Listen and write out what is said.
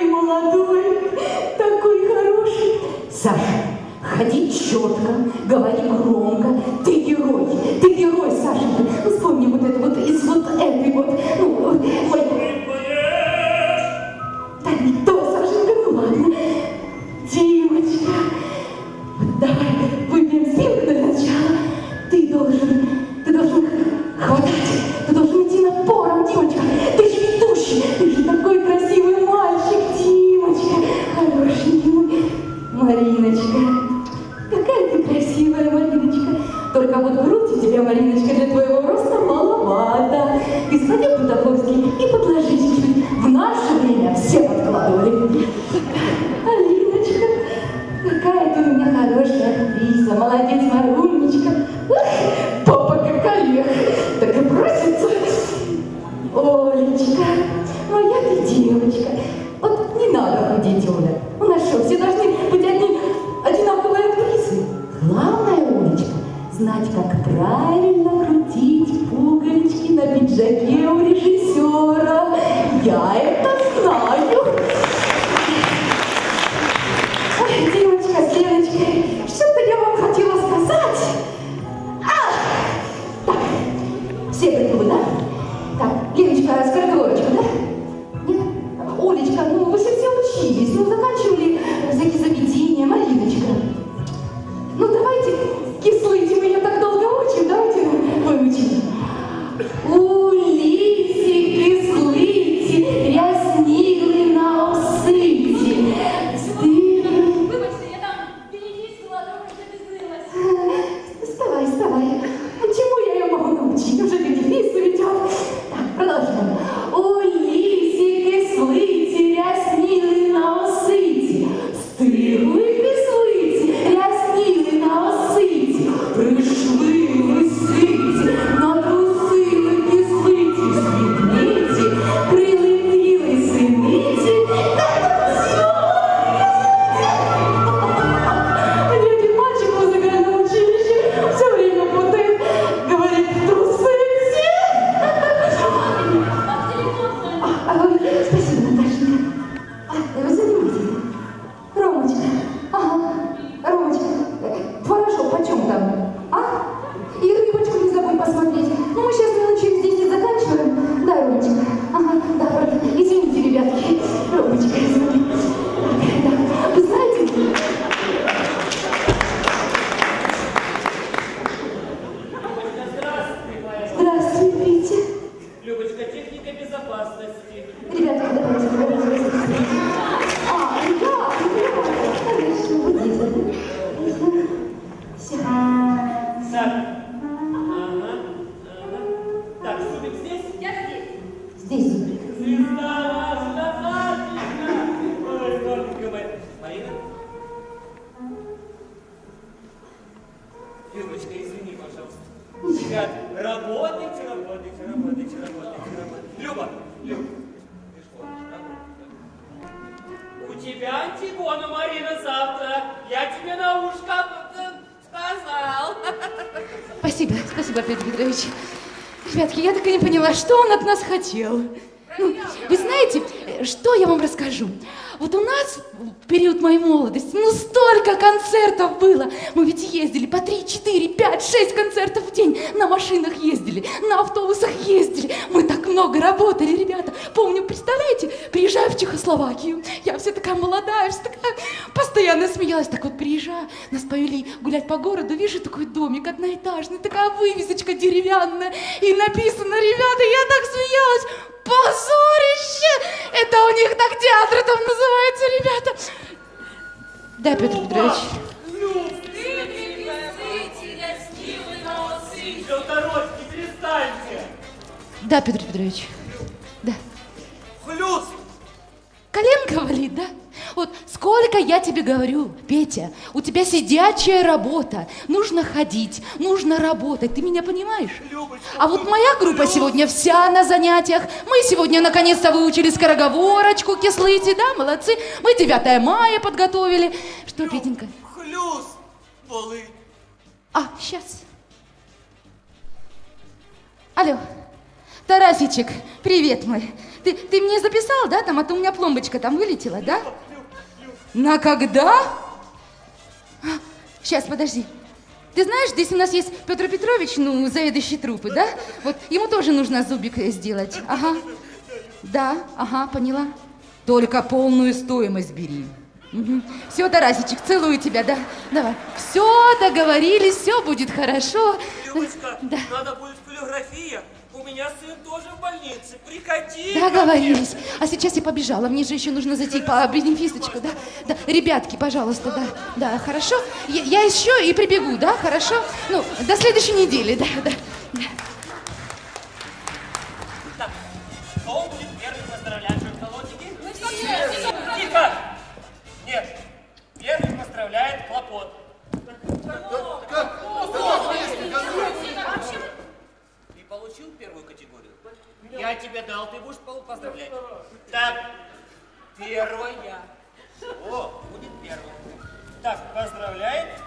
такой молодой, такой хороший. Саша, ходи четко, говори громко. Ты герой, ты герой, Сашенька. Вспомни вот это вот из вот этой вот, ну, Мариночка, для твоего роста маловато. Господин Бутаковский, и подложи техника безопасности. Ребята, давайте, давайте. А, да, конечно, вот здесь? Все. Так. Ага, ага. Так, Субик здесь? Я здесь. Здесь. Звезда наша, Наташенька. Ой, Наташенька моя. Марина? Любочка, извини, пожалуйста. Ребят, работайте, работайте, работайте, работайте, работайте. Люба, Люба, ты. У тебя Антигона, Марина, завтра. Я тебе на ушко сказал. Спасибо, спасибо, Петр Петрович. Ребятки, я так и не поняла, что он от нас хотел. Вы знаете, что я вам расскажу? Вот у нас в период моей молодости, ну столько концертов было. Мы ведь ездили по 3, 4, 5, 6 концертов в день. На машинах ездили, на автобусах ездили. Мы так много работали, ребята. Помню, представляете, приезжаю в Чехословакию. Я вся такая молодая, вся такая постоянно смеялась. Так вот приезжаю, нас повели гулять по городу, вижу такой домик одноэтажный, такая вывесочка деревянная. И написано, ребята, я так смеялась. Позорище! Это у них так театр там называется, ребята. Да, Петр Петрович. Да, Петр Петрович. Да. Хлюст! Коленка болит, да? Сколько я тебе говорю, Петя, у тебя сидячая работа. Нужно ходить, нужно работать. Ты меня понимаешь? Любочка, А вот моя группа сегодня вся на занятиях. Мы сегодня наконец-то выучили скороговорочку, кислыти, да, молодцы. Мы 9 мая подготовили. Что, Петенька? Хлюст! Болит. А, сейчас. Алло, Тарасичек, привет мой. Ты, ты мне записал, да, там, а то у меня пломбочка там вылетела, да? На когда? А, Сейчас, подожди. Ты знаешь, здесь у нас есть Петр Петрович, ну, заведующий трупы, да? Вот ему тоже нужно зубик э, сделать. Ага. Да, ага, поняла. Только полную стоимость бери. Все, Тарасичек, целую тебя, да? Давай. Все, договорились, все будет хорошо. Любочка, Да. надо будет фотография. У меня сын тоже в больнице. Приходи. Договорились. А сейчас я побежала. Мне же еще нужно зайти по бенефисочку, да? Да, ребятки, пожалуйста, да. Да, хорошо? Я, я еще и прибегу, да? Хорошо? Ну, до следующей недели, да, да. да. Так, кто будет первый поздравлять шоколадики? Тихо! Нет, Я тебе дал, ты будешь пол- поздравлять. Так, первая. О, будет первая. Так, поздравляет